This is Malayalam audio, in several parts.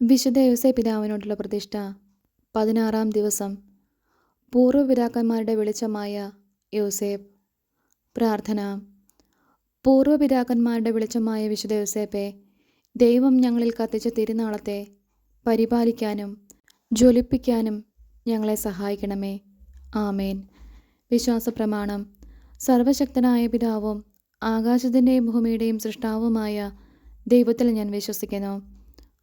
വിശുദ്ധ യുസൈ പിതാവിനോടുള്ള പ്രതിഷ്ഠ. പതിനാറാം ദിവസം. പൂർവ പിതാക്കന്മാരുടെ വെളിച്ചമായ യൂസേഫ് പ്രാർത്ഥന. പൂർവ പിതാക്കന്മാരുടെ വെളിച്ചമായ വിശുദ്ധ യോസേപ്പെ ദൈവം ഞങ്ങളിൽ കത്തിച്ച തിരുനാളത്തെ പരിപാലിക്കാനും ജ്വലിപ്പിക്കാനും ഞങ്ങളെ സഹായിക്കണമേ. ആമേൻ. വിശ്വാസ പ്രമാണം സർവശക്തനായ പിതാവും ആകാശത്തിന്റെയും ഭൂമിയുടെയും സൃഷ്ടാവുമായ ദൈവത്തിൽ ഞാൻ വിശ്വസിക്കുന്നു.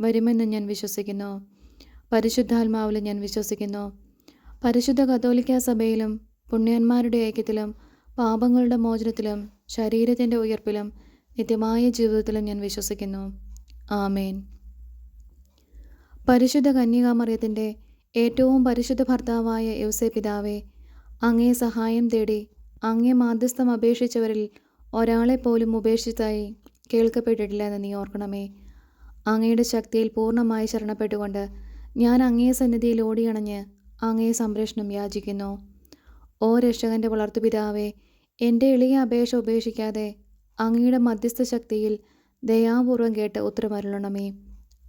വരുമെന്ന് ഞാൻ വിശ്വസിക്കുന്നു. പരിശുദ്ധാത്മാവിൽ ഞാൻ വിശ്വസിക്കുന്നു. പരിശുദ്ധ കത്തോലിക്ക സഭയിലും പുണ്യന്മാരുടെ ഐക്യത്തിലും പാപങ്ങളുടെ മോചനത്തിലും ശരീരത്തിന്റെ ഉയർപ്പിലും നിത്യമായ ജീവിതത്തിലും ഞാൻ വിശ്വസിക്കുന്നു. ആമേൻ. പരിശുദ്ധ കന്യകാമറിയത്തിന്റെ ഏറ്റവും പരിശുദ്ധ ഭർത്താവായ യൗസേ പിതാവെ അങ്ങേ സഹായം തേടി അങ്ങേ മാധ്യസ്ഥം അപേക്ഷിച്ചവരിൽ ഒരാളെ പോലും ഉപേക്ഷിച്ചതായി കേൾക്കപ്പെട്ടിട്ടില്ല എന്ന് നീ ഓർക്കണമേ. അങ്ങയുടെ ശക്തിയിൽ പൂർണമായി ശരണപ്പെട്ടുകൊണ്ട് ഞാൻ അങ്ങേ സന്നിധിയിൽ ഓടിയണഞ്ഞ് അങ്ങേ സംരക്ഷണം യാചിക്കുന്നു. ഓ രക്ഷകന്റെ വളർത്തുപിതാവേ എന്റെ എളിയ അപേക്ഷ ഉപേക്ഷിക്കാതെ അങ്ങയുടെ മധ്യസ്ഥ ശക്തിയിൽ ദയാപൂർവം കേട്ട് ഉത്തരമരുളണമേ.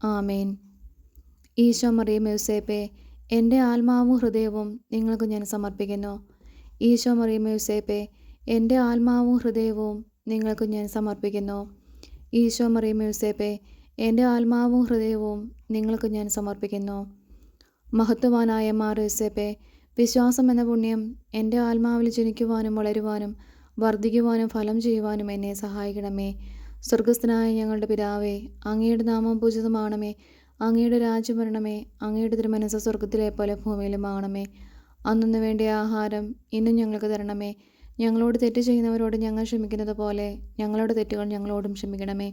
ആമേൻ. ഈശോ മറിയം യൂസേപ്പെ എന്റെ ആത്മാവും ഹൃദയവും നിങ്ങൾക്ക് ഞാൻ സമർപ്പിക്കുന്നു. ഈശോ മറിയം യൂസേപ്പെ എന്റെ ആത്മാവും ഹൃദയവും നിങ്ങൾക്ക് ഞാൻ സമർപ്പിക്കുന്നു. ഈശോ മറിയം യൂസേപ്പെ എന്റെ ആത്മാവും ഹൃദയവും നിങ്ങൾക്ക് ഞാൻ സമർപ്പിക്കുന്നു. മഹത്വവാനായ മാർ യൂസേപ്പെ വിശ്വാസം എന്ന പുണ്യം എന്റെ ആത്മാവിൽ ജനിക്കുവാനും വളരുവാനും വർദ്ധിക്കുവാനും ഫലം ചെയ്യുവാനും എന്നെ സഹായിക്കണമേ. സ്വർഗസ്ഥനായ ഞങ്ങളുടെ പിതാവേ അങ്ങയുടെ നാമം പൂജിതമാണമേ. അങ്ങയുടെ രാജ്യം വരണമേ. അങ്ങയുടെ തിരുമനസ് സ്വർഗത്തിലെ പോലെ ഭൂമിയിലും ആണമേ അന്നു വേണ്ടിയ ആഹാരം ഇന്നും ഞങ്ങൾക്ക് തരണമേ. ഞങ്ങളോട് തെറ്റ് ചെയ്യുന്നവരോട് ഞങ്ങൾ ക്ഷമിക്കുന്നത് പോലെ ഞങ്ങളുടെ തെറ്റുകൾ ഞങ്ങളോടും ക്ഷമിക്കണമേ.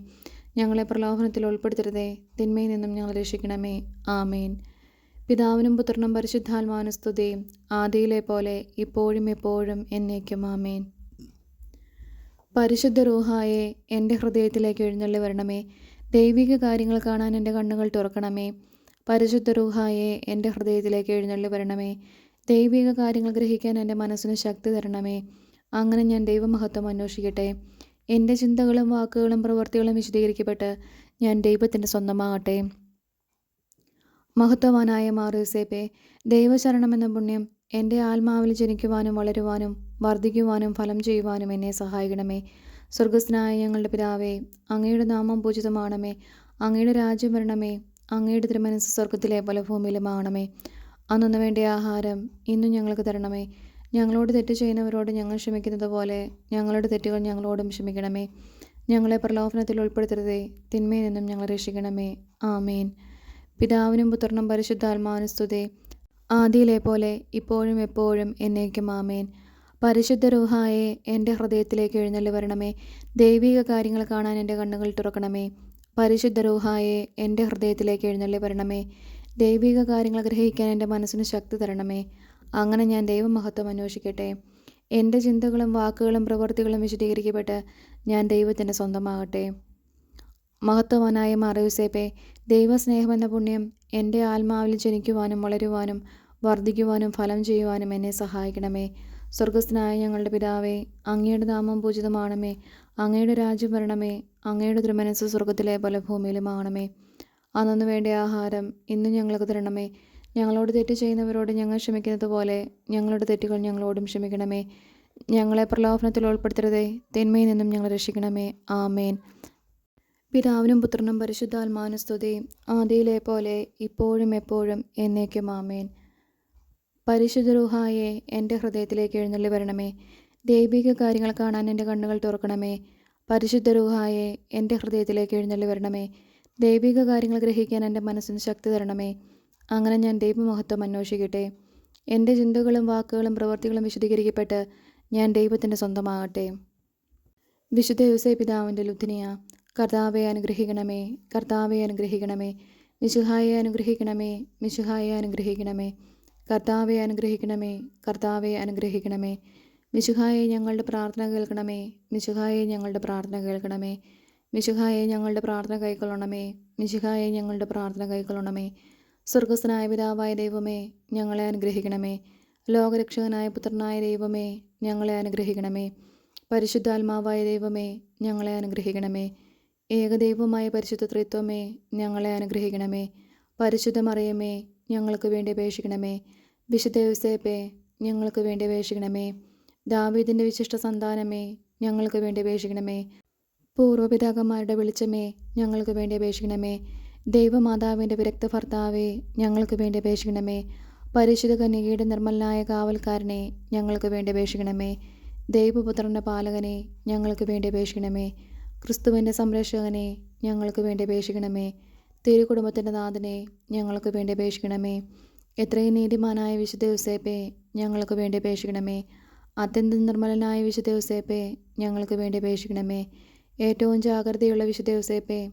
ഞങ്ങളെ പ്രലോഭനത്തിൽ ഉൾപ്പെടുത്തരുതേ. തിന്മയിൽ നിന്നും ഞങ്ങൾ രക്ഷിക്കണമേ. ആമേൻ. പിതാവിനും പുത്രനും പരിശുദ്ധാത്മാവിനും സ്തുതിയും ആദിയിലെ പോലെ ഇപ്പോഴും എപ്പോഴും എന്നേക്കും ആമേൻ. പരിശുദ്ധ റൂഹായെ എന്റെ ഹൃദയത്തിലേക്ക് എഴുന്നള്ളി വരണമേ. ദൈവിക കാര്യങ്ങൾ കാണാൻ എന്റെ കണ്ണുകൾ തുറക്കണമേ. പരിശുദ്ധ റൂഹായെ എന്റെ ഹൃദയത്തിലേക്ക് എഴുന്നള്ളി വരണമേ. ദൈവിക കാര്യങ്ങൾ ഗ്രഹിക്കാൻ എന്റെ മനസ്സിന് ശക്തി തരണമേ. അങ്ങനെ ഞാൻ ദൈവമഹത്വം അന്വേഷിക്കട്ടെ. എന്റെ ചിന്തകളും വാക്കുകളും പ്രവൃത്തികളും വിശദീകരിക്കപ്പെട്ട് ഞാൻ ദൈവത്തിന്റെ സ്വന്തമാകട്ടെ. മഹത്വവാനായ മാറൂസേപ്പെ ദൈവശരണമെന്ന പുണ്യം എന്റെ ആത്മാവിൽ ജനിക്കുവാനും വളരുവാനും വർദ്ധിക്കുവാനും ഫലം ചെയ്യുവാനും എന്നെ സഹായിക്കണമേ. സ്വർഗസ്നായ ഞങ്ങളുടെ പിതാവേ അങ്ങയുടെ നാമം പൂജിതമാണമേ. അങ്ങയുടെ രാജ്യം വരണമേ. അങ്ങയുടെ തിരുമനസ് സ്വർഗത്തിലെ പല ഭൂമിയിലുമാണമേ അന്നു വേണ്ട ആഹാരം ഇന്നും ഞങ്ങൾക്ക് തരണമേ. ഞങ്ങളോട് തെറ്റ് ചെയ്യുന്നവരോട് ഞങ്ങൾ ക്ഷമിക്കുന്നത് പോലെ ഞങ്ങളുടെ തെറ്റുകൾ ഞങ്ങളോടും ക്ഷമിക്കണമേ. ഞങ്ങളെ പ്രലോഭനത്തിൽ ഉൾപ്പെടുത്തരുതേ. തിന്മയിൽ നിന്നും ഞങ്ങളെ രക്ഷിക്കണമേ. ആമേൻ. പിതാവിനും പുത്രനും പരിശുദ്ധാത്മാവിനും സ്തുതി. ആദിയിലെ പോലെ ഇപ്പോഴും എപ്പോഴും എന്നേക്കും ആമേൻ. പരിശുദ്ധ രൂഹായെ എന്റെ ഹൃദയത്തിലേക്ക് എഴുന്നള്ളി വരണമേ. ദൈവിക കാര്യങ്ങൾ കാണാൻ എന്റെ കണ്ണുകൾ തുറക്കണമേ. പരിശുദ്ധ രൂഹായെ എന്റെ ഹൃദയത്തിലേക്ക് എഴുന്നള്ളി വരണമേ. ദൈവിക കാര്യങ്ങൾ ഗ്രഹിക്കാൻ എന്റെ മനസ്സിന് ശക്തി തരണമേ. അങ്ങനെ ഞാൻ ദൈവമഹത്വം അന്വേഷിക്കട്ടെ. എന്റെ ചിന്തകളും വാക്കുകളും പ്രവൃത്തികളും വിശദീകരിക്കപ്പെട്ട് ഞാൻ ദൈവത്തിന്റെ സ്വന്തമാകട്ടെ. മഹത്വവാനായ ദൈവസ്നേഹം എന്ന പുണ്യം എന്റെ ആത്മാവിൽ ജനിക്കുവാനും വളരുവാനും വർദ്ധിക്കുവാനും ഫലം ചെയ്യുവാനും എന്നെ സഹായിക്കണമേ. സ്വർഗസ്ഥനായ ഞങ്ങളുടെ പിതാവേ അങ്ങയുടെ നാമം പൂജിതമാണമേ. അങ്ങയുടെ രാജ്യം വരണമേ. അങ്ങയുടെ തിരുമനസ് സ്വർഗത്തിലെ പോലെ ഭൂമിയിലുമാണമേ അന്നു വേണ്ട ആഹാരം ഇന്നും ഞങ്ങൾക്ക് തരണമേ. ഞങ്ങളോട് തെറ്റ് ചെയ്യുന്നവരോട് ഞങ്ങൾ ക്ഷമിക്കുന്നത് പോലെ ഞങ്ങളുടെ തെറ്റുകൾ ഞങ്ങളോടും ക്ഷമിക്കണമേ. ഞങ്ങളെ പ്രലോഭനത്തിൽ ഉൾപ്പെടുത്തരുതേ. തിന്മയിൽ നിന്നും ഞങ്ങൾ രക്ഷിക്കണമേ. ആമേൻ. പിതാവിനും പുത്രനും പരിശുദ്ധാത്മാവിനും സ്തുതി. പോലെ ഇപ്പോഴും എപ്പോഴും എന്നേക്കും ആമേൻ. പരിശുദ്ധ രൂഹായെ എന്റെ ഹൃദയത്തിലേക്ക് എഴുന്നള്ളി വരണമേ. ദൈവിക കാര്യങ്ങൾ കാണാൻ എന്റെ കണ്ണുകൾ തുറക്കണമേ. പരിശുദ്ധ രൂഹായെ എന്റെ ഹൃദയത്തിലേക്ക് എഴുന്നള്ളി വരണമേ. ദൈവിക കാര്യങ്ങൾ ഗ്രഹിക്കാൻ എന്റെ മനസ്സിന് ശക്തി തരണമേ. അങ്ങനെ ഞാൻ ദൈവമഹത്വം അന്വേഷിക്കട്ടെ. എന്റെ ചിന്തകളും വാക്കുകളും പ്രവൃത്തികളും വിശദീകരിക്കപ്പെട്ട് ഞാൻ ദൈവത്തിന്റെ സ്വന്തമാകട്ടെ. വിശുദ്ധ യുസൈ പിതാവിന്റെ ലുധിനിയ കർത്താവെ അനുഗ്രഹിക്കണമേ കർത്താവെ അനുഗ്രഹിക്കണമേ മിശുഹായെ അനുഗ്രഹിക്കണമേ മിശുഹായെ അനുഗ്രഹിക്കണമേ കർത്താവെ അനുഗ്രഹിക്കണമേ കർത്താവെ അനുഗ്രഹിക്കണമേ മിശുഹായെ ഞങ്ങളുടെ പ്രാർത്ഥന കേൾക്കണമേ മിശുഹായെ ഞങ്ങളുടെ പ്രാർത്ഥന കേൾക്കണമേ മിശുഹായെ ഞങ്ങളുടെ പ്രാർത്ഥന കൈക്കൊള്ളണമേ മിശുഹായെ ഞങ്ങളുടെ പ്രാർത്ഥന കൈക്കൊള്ളണമേ സ്വർഗസ്ഥനായ പിതാവായ ദൈവമേ ഞങ്ങളെ അനുഗ്രഹിക്കണമേ. ലോകരക്ഷകനായ പുത്രനായ ദൈവമേ ഞങ്ങളെ അനുഗ്രഹിക്കണമേ. പരിശുദ്ധാത്മാവായ ദൈവമേ ഞങ്ങളെ അനുഗ്രഹിക്കണമേ. ഏകദൈവമായ പരിശുദ്ധ ത്രിത്വമേ ഞങ്ങളെ അനുഗ്രഹിക്കണമേ. പരിശുദ്ധമറിയമേ ഞങ്ങൾക്ക് വേണ്ടി അപേക്ഷിക്കണമേ. വിശുദ്ധ യോസേപ്പേ ഞങ്ങൾക്ക് വേണ്ടി അപേക്ഷിക്കണമേ. ദാവീദിന്റെ വിശിഷ്ട സന്താനമേ ഞങ്ങൾക്ക് വേണ്ടി അപേക്ഷിക്കണമേ. പൂർവപിതാക്കന്മാരുടെ വെളിച്ചമേ ഞങ്ങൾക്ക് വേണ്ടി അപേക്ഷിക്കണമേ. ദൈവമാതാവിന്റെ വിരക്ത ഭർത്താവെ ഞങ്ങൾക്ക് വേണ്ടി അപേക്ഷിക്കണമേ. പരിശുദ്ധ കന്യകയുടെ നിർമ്മലനായ കാവൽക്കാരനെ ഞങ്ങൾക്ക് വേണ്ടി അപേക്ഷിക്കണമേ. ദൈവപുത്രന്റെ പാലകനെ ഞങ്ങൾക്ക് വേണ്ടി അപേക്ഷിക്കണമേ. ക്രിസ്തുവിന്റെ സംരക്ഷകനെ ഞങ്ങൾക്ക് വേണ്ടി അപേക്ഷിക്കണമേ. തിരുകുടുംബത്തിന്റെ നാഥനെ ഞങ്ങൾക്ക് വേണ്ടി അപേക്ഷിക്കണമേ. എത്രയും നീതിമാനായ വിശുദ്ധ യുസേപ്പെ ഞങ്ങൾക്ക് വേണ്ടി അപേക്ഷിക്കണമേ. അത്യന്ത നിർമ്മലനായ വിശുദ്ധ യുസേപ്പെ ഞങ്ങൾക്ക് വേണ്ടി അപേക്ഷിക്കണമേ. ഏറ്റവും ജാഗ്രതയുള്ള വിശുദ്ധ യുസേപ്പെ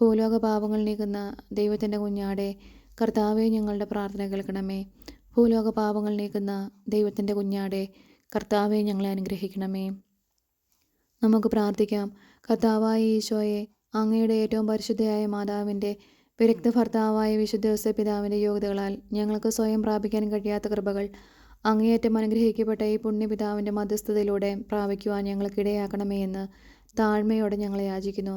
ഭൂലോക പാപങ്ങൾ നീക്കുന്ന ദൈവത്തിന്റെ കുഞ്ഞാടെ കർത്താവെ ഞങ്ങളുടെ പ്രാർത്ഥന കേൾക്കണമേ. ഭൂലോക പാപങ്ങൾ നീക്കുന്ന ദൈവത്തിന്റെ കുഞ്ഞാടെ കർത്താവെ ഞങ്ങളെ അനുഗ്രഹിക്കണമേ. നമുക്ക് പ്രാർത്ഥിക്കാം. കർത്താവായ ഈശോയെ അങ്ങയുടെ ഏറ്റവും പരിശുദ്ധയായ മാതാവിന്റെ വിരക്ത ഭർത്താവായ വിശുദ്ധ പിതാവിന്റെ യോഗ്യതകളാൽ ഞങ്ങൾക്ക് സ്വയം പ്രാപിക്കാൻ കഴിയാത്ത കൃപകൾ അങ്ങേയറ്റം അനുഗ്രഹിക്കപ്പെട്ട ഈ പുണ്യപിതാവിന്റെ മധ്യസ്ഥതയിലൂടെ പ്രാപിക്കുവാൻ ഞങ്ങൾക്കിടയാക്കണമേ എന്ന് താഴ്മയോടെ ഞങ്ങളെ യാചിക്കുന്നു.